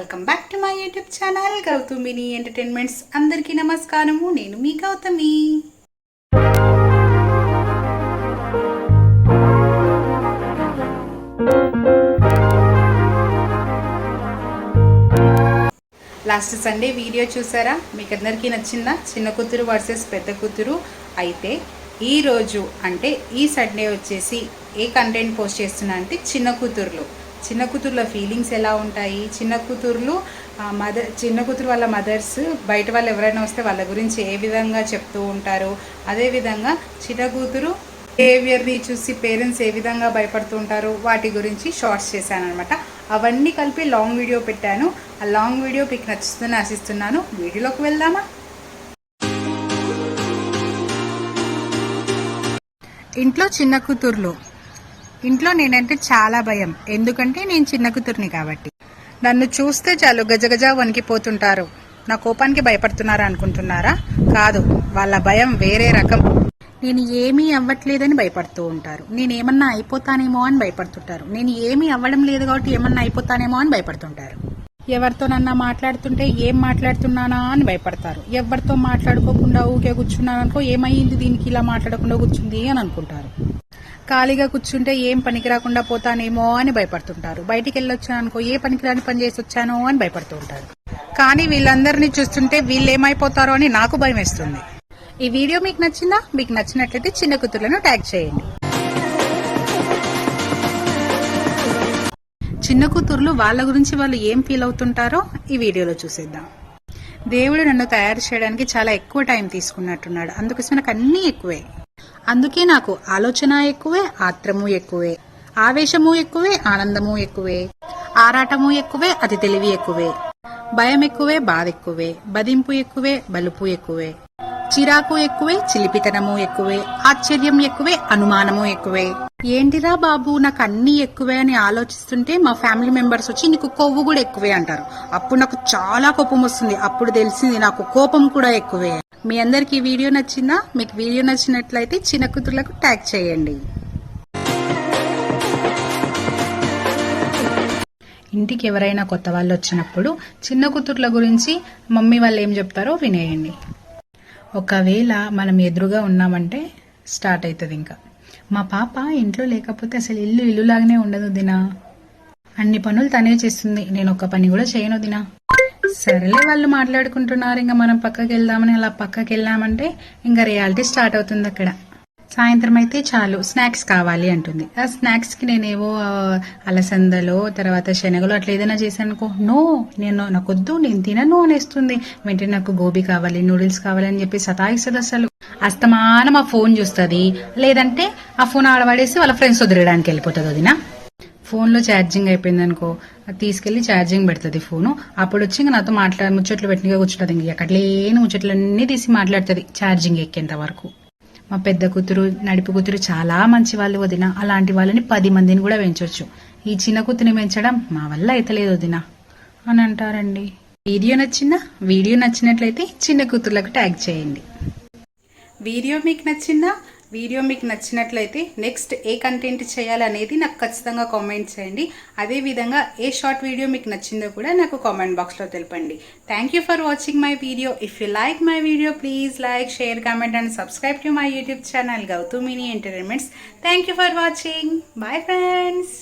Welcome back to my YouTube channel Gautamini entertainments. అందరికీ నమస్కారము. నేను మీ గౌతమి. లాస్ట్ సండే వీడియో చూసారా? మీకు అందరికీ నచ్చిందా? చిన్న కూతురు వర్సెస్ పెద్ద కూతురు. అయితే ఈ రోజు అంటే ఈ సండే వచ్చేసి ఏ కంటెంట్ పోస్ట్ చేస్తున్నా అంటే చిన్న కూతురులో. చిన్న కూతుర్ల ఫీలింగ్స్ ఎలా ఉంటాయి? చిన్న కూతుర్లు మదర్ చిన్న కూతురు వాళ్ళ మదర్స్ బయట వాళ్ళు ఎవరైనా వస్తే వాళ్ళ గురించి ఏ విధంగా చెప్తూ ఉంటారు? అదేవిధంగా చిన్న కూతురు బిహేవియర్ని చూసి పేరెంట్స్ ఏ విధంగా భయపడుతూ ఉంటారు? వాటి గురించి షార్ట్స్ చేశాను అనమాట అవన్నీ కలిపి లాంగ్ వీడియో పెట్టాను. ఆ లాంగ్ వీడియో మీకు నచ్చుతుందని ఆశిస్తున్నాను. వీడియోలోకి వెళ్దామా? ఇంట్లో చిన్న కూతుర్లు ఇంట్లో నేనంటే చాలా భయం. ఎందుకంటే నేను చిన్న కూతుర్ని కాబట్టి. నన్ను చూస్తే చాలు గజగజ వణికిపోతుంటారు. నా కోపానికి భయపడుతున్నారా అనుకుంటున్నారా? కాదు వాళ్ళ భయం వేరే రకం. నేను ఏమీ అవ్వట్లేదని భయపడుతూ ఉంటారు. నేను ఏమన్నా అయిపోతానేమో అని భయపడుతుంటారు. నేను ఏమీ అవ్వడం లేదు కాబట్టి ఏమన్నా అయిపోతానేమో అని భయపడుతుంటారు. ఎవరితోనన్నా మాట్లాడుతుంటే ఏం మాట్లాడుతున్నానా అని భయపడతారు. ఎవరితో మాట్లాడుకోకుండా ఊకే కూర్చున్నాను అనుకో ఏమైంది దీనికి? ఇలా మాట్లాడకుండా కూర్చుంది అని అనుకుంటారు. ఖాళీగా కూర్చుంటే ఏం పనికి రాకుండా పోతానేమో అని భయపడుతుంటారు. బయటికి వెళ్ళొచ్చాను అనుకో ఏ పనికిరాని పని చేసి వచ్చానో అని భయపడుతూ ఉంటారు. కానీ వీళ్ళందరినీ చూస్తుంటే వీళ్ళు ఏమైపోతారో అని నాకు భయం వేస్తుంది. ఈ వీడియో మీకు నచ్చిందా? మీకు నచ్చినట్లయితే చిన్న కూతుర్లను ట్యాగ్ చేయండి. చిన్న కూతుర్లు వాళ్ళ గురించి వాళ్ళు ఏం ఫీల్ అవుతుంటారో ఈ వీడియోలో చూసేద్దాం. దేవుడు నన్ను తయారు చేయడానికి చాలా ఎక్కువ టైం తీసుకున్నట్టున్నాడు. అందుకోసం నాకు అన్నీ ఎక్కువే. అందుకే నాకు ఆలోచన ఎక్కువే ఆత్రము ఎక్కువే. ఆవేశము ఎక్కువే ఆనందము ఎక్కువే. ఆరాటము ఎక్కువే అతి తెలివి ఎక్కువే. భయం ఎక్కువే బాధ ఎక్కువే. బదింపు ఎక్కువే బలుపు ఎక్కువే. చిరాకు ఎక్కువే చిలిపితనము ఎక్కువే ఆశ్చర్యం ఎక్కువే అనుమానము ఎక్కువే. ఏంటిరా బాబు నాకు అన్ని ఎక్కువే అని ఆలోచిస్తుంటే మా ఫ్యామిలీ మెంబర్స్ వచ్చి నీకు కొవ్వు కూడా ఎక్కువే అంటారు. అప్పుడు నాకు చాలా కోపం వస్తుంది. అప్పుడు తెలిసింది నాకు కోపం కూడా ఎక్కువే. మీ అందరికి ఈ వీడియో నచ్చిందా? మీకు వీడియో నచ్చినట్లయితే చిన్న కూతుర్లకు ట్యాగ్ చేయండి. ఇంటికి ఎవరైనా కొత్త వాళ్ళు వచ్చినప్పుడు చిన్న కూతుర్ల గురించి మమ్మీ వాళ్ళు ఏం చెప్తారో వినేయండి. ఒకవేళ మనం ఎదురుగా ఉన్నామంటే స్టార్ట్ అవుతుంది ఇంకా. మా పాప ఇంట్లో లేకపోతే అసలు ఇల్లు ఇల్లులాగానే ఉండదు దినా. అన్ని పనులు తనే చేస్తుంది. నేను ఒక్క పని కూడా చేయను దినా. సరేలే వాళ్ళు మాట్లాడుకుంటున్నారు. ఇంకా మనం పక్కకి వెళ్దామని అలా పక్కకి వెళ్ళామంటే ఇంకా రియాలిటీ స్టార్ట్ అవుతుంది అక్కడ. సాయంత్రం అయితే చాలు స్నాక్స్ కావాలి అంటుంది. ఆ స్నాక్స్కి నేనేవో అలసందలో తర్వాత శనగలు అట్లా ఏదైనా చేశానుకో నో నేను నాకొద్దు నేను తినను అనేస్తుంది. వెంటనే నాకు గోబీ కావాలి నూడిల్స్ కావాలి అని చెప్పి సతాయిస్తుంది అసలు అస్తమానం ఆ ఫోన్ చూస్తుంది. లేదంటే ఆ ఫోన్ ఆడవాడేసి వాళ్ళ ఫ్రెండ్స్ వదిలేయడానికి వెళ్ళిపోతుంది వదిన. ఫోన్లో ఛార్జింగ్ అయిపోయింది అనుకో అది తీసుకెళ్ళి ఛార్జింగ్ పెడుతుంది ఫోను. అప్పుడు వచ్చి ఇంకా నాతో మాట్లా ముచ్చట్లు పెట్టినగా కూర్చుంటుంది. ఇంక ఎక్కడ లేని ముచ్చట్లన్నీ తీసి మాట్లాడుతుంది ఛార్జింగ్ ఎక్కేంత వరకు. మా పెద్ద కూతురు నడిపి కూతురు చాలా మంచి వాళ్ళు వదిన. అలాంటి వాళ్ళని పది మందిని కూడా పెంచవచ్చు ఈ చిన్న కూతురిని పెంచడం మా వల్ల అయితలేదు వదిన. అని అంటారండి. వీడియో నచ్చిందా? వీడియో నచ్చినట్లయితే చిన్న కూతుర్లకు ట్యాగ్ చేయండి. వీడియో మీకు నచ్చిందా? వీడియో మీకు నచ్చినట్లయితే నెక్స్ట్ ఏ కంటెంట్ చేయాలనేది నాకు ఖచ్చితంగా కామెంట్ చేయండి. అదేవిధంగా ఏ షార్ట్ వీడియో మీకు నచ్చిందో కూడా నాకు కామెంట్ బాక్స్లో తెలపండి. Thank you for watching my video if you like my video please like share comment and subscribe to my YouTube channel Gautamini entertainments thank you for watching bye friends